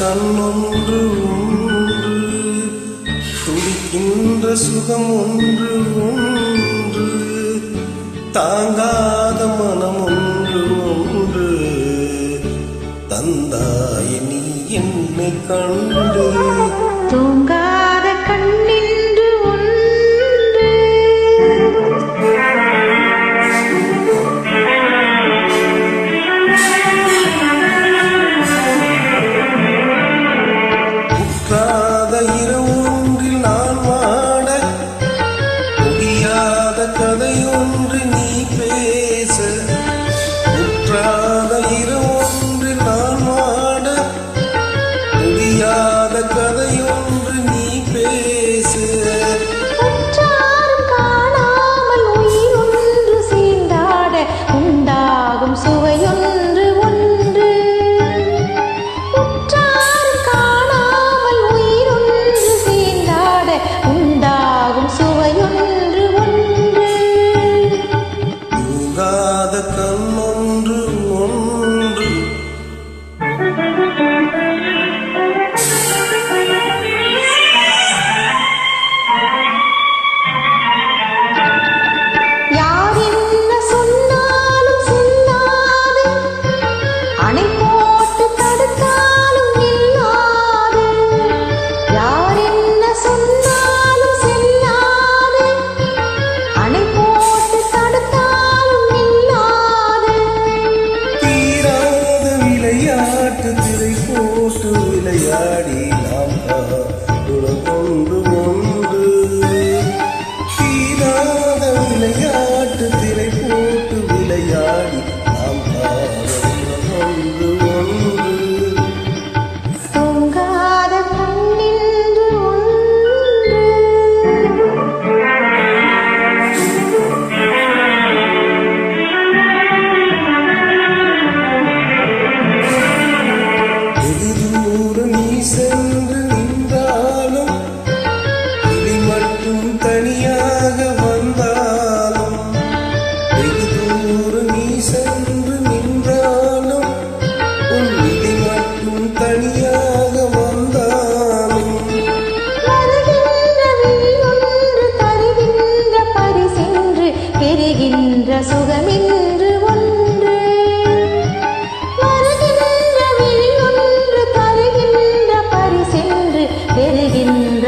தன்னொன்று ஒன்று துடிக்கின்ற சுகம் ஒன்று ஒன்று தாங்காத மனம் ஒன்று ஒன்று தந்தாய் நீ என்னை கண்டு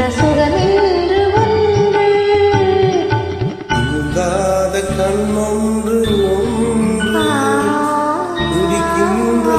சுகமென்று ஒன்று இருந்தாத கண்ணொன்று ஒன்று துடிக்கின்ற